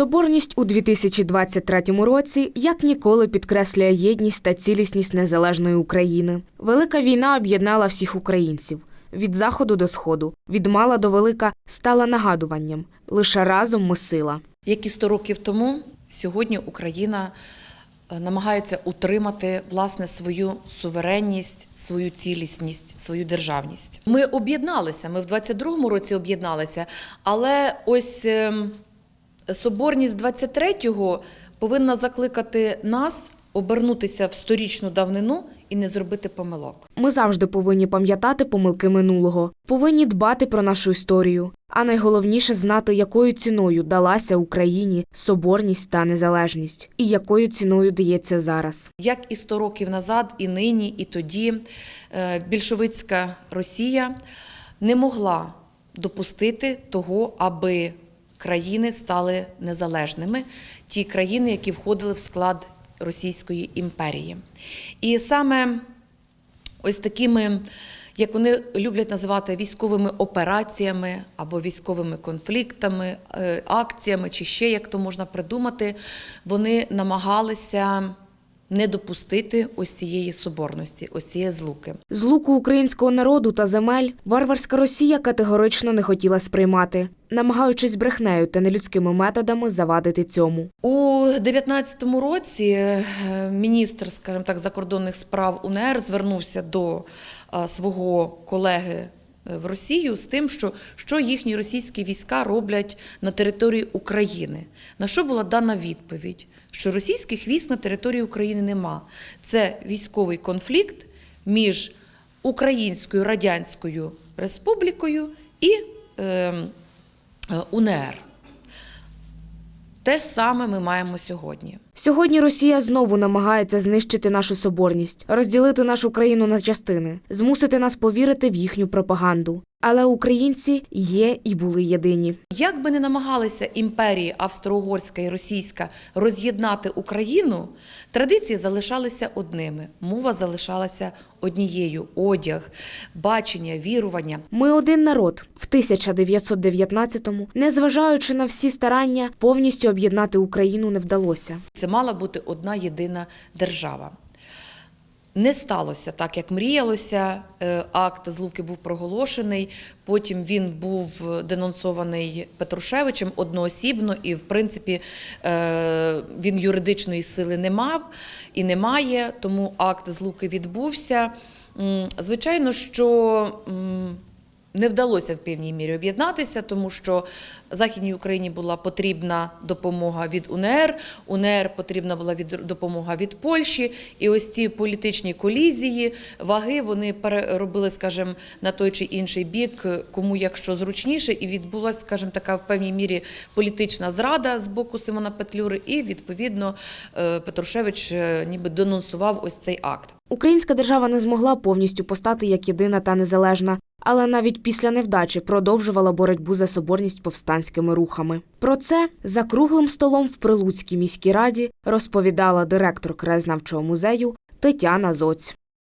Соборність у 2023 році як ніколи підкреслює єдність та цілісність незалежної України. Велика війна об'єднала всіх українців від заходу до сходу, від мала до велика стала нагадуванням. Лише разом ми сила. Як і 100 років тому, сьогодні Україна е, намагається утримати власне свою суверенність, свою цілісність, свою державність. Ми об'єдналися. Ми в 22-му році об'єдналися, але ось ем, соборність 23-го повинна закликати нас обернутися в сторічну давнину і не зробити помилок. Ми завжди повинні пам'ятати помилки минулого, повинні дбати про нашу історію, а найголовніше знати, якою ціною далася Україні соборність та незалежність, і якою ціною дається зараз. Як і 100 років назад, і нині, і тоді е, більшовицька Росія не могла допустити того, аби країни стали незалежними, ті країни, які входили в склад Російської імперії. І саме ось такими, як вони люблять називати військовими операціями або військовими конфліктами, е, акціями, чи ще як то можна придумати, вони намагалися не допустити ось цієї соборності, ось цієї злуки. Злуку українського народу та земель варварська Росія категорично не хотіла сприймати, намагаючись брехнею та нелюдськими методами завадити цьому. У 19-му році е, міністр, скажімо так, закордонних справ УНР звернувся до е, свого колеги в Росію з тим, що, що їхні російські війська роблять на території України. На що була дана відповідь? Що російських військ на території України нема. Це військовий конфлікт між Українською Радянською Республікою і е, е, УНР. Те ж саме ми маємо сьогодні. Сьогодні Росія знову намагається знищити нашу соборність, розділити нашу країну на частини, змусити нас повірити в їхню пропаганду. Але українці є і були єдині. Як би не намагалися імперії Австро-Угорська і Російська роз'єднати Україну, традиції залишалися одними, мова залишалася однією: одяг, бачення, вірування. Ми один народ в 1919-му, незважаючи на всі старання, повністю об'єднати Україну не вдалося. Це мала бути одна єдина держава. Не сталося так, як мріялося. Е, Акт злуки був проголошений. Потім він був денонсований Петрушевичем одноосібно, і, в принципі, е, він юридичної сили не мав і не має, тому акт злуки відбувся. Звичайно, що не вдалося в певній мірі об'єднатися, тому що Західній Україні була потрібна допомога від УНР, УНР потрібна була від допомога від Польщі. І ось ці політичні колізії, ваги вони переробили, скажімо, на той чи інший бік, кому якщо зручніше, і відбулася, скажімо, така в певній мірі політична зрада з боку Симона Петлюри, і відповідно е, Петрушевич е, ніби денонсував ось цей акт. Українська держава не змогла повністю постати як єдина та незалежна, але навіть після невдачі продовжувала боротьбу за соборність повстанськими рухами. Про це за круглим столом в Прилуцькій міській раді розповідала директор краєзнавчого музею Тетяна Зоць.